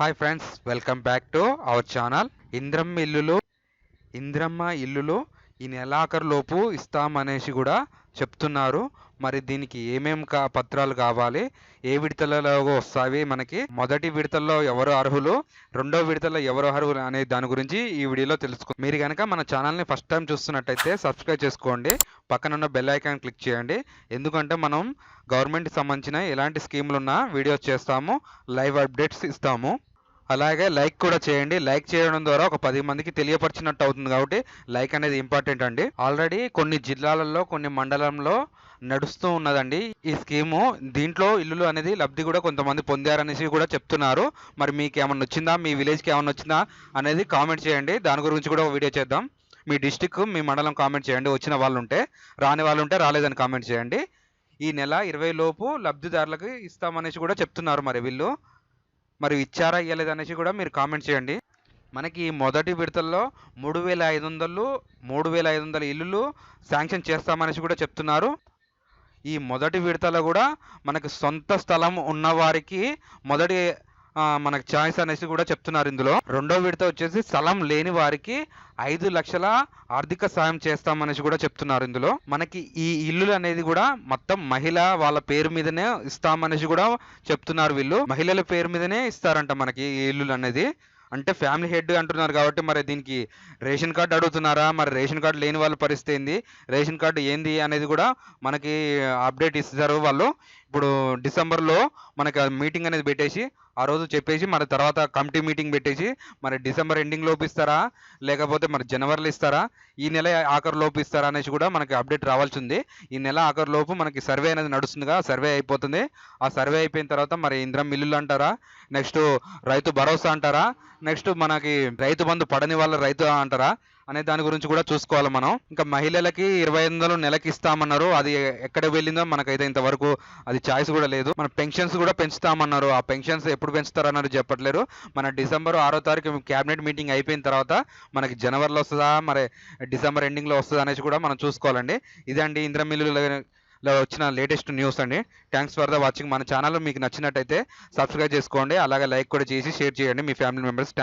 Hi friends welcome back to our channel Indiramma ఇల్లులు ఇంద్రమ్మ ఇల్లులు ఈ నెలాఖరులోపు ఇస్తామనేసి కూడా చెప్తున్నారు. మరి దీనికి ఏమేం కా పత్రాలు కావాలి ఏ విడతలలో వస్తాయి మనకి మొదటి విడతల్లో ఎవరు అర్హులు రెండో విడతల్లో ఎవరు అర్హులు అనే దాని గురించి ఈ వీడియోలో తెలుసుకో మీరు కనుక మన ఛానల్ని ఫస్ట్ టైం చూస్తున్నట్టయితే సబ్స్క్రైబ్ చేసుకోండి. పక్కన ఉన్న బెల్ ఐకాన్ క్లిక్ చేయండి. ఎందుకంటే మనం గవర్నమెంట్కి సంబంధించిన ఎలాంటి స్కీములు ఉన్నా వీడియోస్ చేస్తాము లైవ్ అప్డేట్స్ ఇస్తాము. అలాగే లైక్ కూడా చేయండి. లైక్ చేయడం ద్వారా ఒక పది మందికి తెలియపరిచినట్టు అవుతుంది కాబట్టి లైక్ అనేది ఇంపార్టెంట్ అండి. ఆల్రెడీ కొన్ని జిల్లాలలో కొన్ని మండలంలో నడుస్తూ ఉన్నదండి ఈ స్కీము. దీంట్లో ఇల్లులు అనేది లబ్ధి కూడా కొంతమంది పొందారనేసి కూడా చెప్తున్నారు. మరి మీకు ఏమన్నా వచ్చిందా మీ విలేజ్కి ఏమన్నా వచ్చిందా అనేది కామెంట్ చేయండి. దాని గురించి కూడా ఒక వీడియో చేద్దాం. మీ డిస్టిక్ మీ మండలం కామెంట్ చేయండి. వచ్చిన వాళ్ళు ఉంటే రాని వాళ్ళు ఉంటే రాలేదని కామెంట్ చేయండి. ఈ నెల ఇరవై లోపు లబ్ధిదారులకు ఇస్తామనేసి కూడా చెప్తున్నారు మరి వీళ్ళు. మరి ఇచ్చారా ఇవ్వలేదు అనేసి కూడా మీరు కామెంట్ చేయండి. మనకి ఈ మొదటి విడతల్లో మూడు వేల ఐదు వందలు మూడు వేల ఐదు వందల ఇల్లులు శాంక్షన్ చేస్తామనేసి కూడా చెప్తున్నారు. ఈ మొదటి విడతలో కూడా మనకు సొంత స్థలం ఉన్నవారికి మొదటి మనకు ఛాయిస్ అనేసి కూడా చెప్తున్నారు ఇందులో. రెండో విడత వచ్చేసి స్థలం లేని వారికి ఐదు లక్షల ఆర్థిక సాయం చేస్తామనేసి కూడా చెప్తున్నారు ఇందులో. మనకి ఈ ఇల్లులు అనేది కూడా మొత్తం మహిళ వాళ్ళ పేరు మీదనే ఇస్తామనేసి కూడా చెప్తున్నారు వీళ్ళు. మహిళల పేరు మీదనే ఇస్తారంట మనకి ఈ ఇల్లులు అనేది. అంటే ఫ్యామిలీ హెడ్ అంటున్నారు కాబట్టి మరి దీనికి రేషన్ కార్డు అడుగుతున్నారా? మరి రేషన్ కార్డు లేని వాళ్ళ పరిస్థితి ఏంది? రేషన్ కార్డు ఏంది అనేది కూడా మనకి అప్డేట్ ఇస్తారు వాళ్ళు. ఇప్పుడు డిసెంబర్లో మనకి మీటింగ్ అనేది పెట్టేసి ఆ రోజు చెప్పేసి మరి తర్వాత కమిటీ మీటింగ్ పెట్టేసి మరి డిసెంబర్ ఎండింగ్ లోపు ఇస్తారా లేకపోతే మరి జనవరిలో ఇస్తారా? ఈ నెల ఆఖరు లోపు ఇస్తారా అనేసి కూడా మనకి అప్డేట్ రావాల్సి ఉంది. ఈ నెల ఆఖరు లోపు మనకి సర్వే అనేది నడుస్తుందిగా సర్వే అయిపోతుంది. ఆ సర్వే అయిపోయిన తర్వాత మరి ఇంద్రం మిల్లులు అంటారా? నెక్స్ట్ రైతు భరోసా అంటారా? నెక్స్ట్ మనకి రైతు బంధు పడని వాళ్ళ రైతు అంటారా? అనే దాని గురించి కూడా చూసుకోవాలి మనం. ఇంకా మహిళలకి ఇరవై ఐదు వందలు నెలకి ఇస్తామన్నారు. అది ఎక్కడ వెళ్ళిందో మనకైతే ఇంతవరకు అది ఛాయిస్ కూడా లేదు. మన పెన్షన్స్ కూడా పెంచుతామన్నారు. ఆ పెన్షన్స్ ఎప్పుడు పెంచుతారన్నారు చెప్పట్లేరు మన డిసెంబర్ ఆరో తారీఖు క్యాబినెట్ మీటింగ్ అయిపోయిన తర్వాత మనకి జనవరిలో వస్తుందా మరి డిసెంబర్ ఎండింగ్లో వస్తుందా అనేసి కూడా మనం చూసుకోవాలండి. ఇదండి ఇంద్ర మిల్లులో వచ్చిన లేటెస్ట్ న్యూస్ అండి. Thanks for the watching. మన ఛానల్ మీకు నచ్చినట్టయితే సబ్స్క్రైబ్ చేసుకోండి. అలాగే లైక్ కూడా చేసి షేర్ చేయండి. మీ ఫ్యామిలీ మెంబర్స్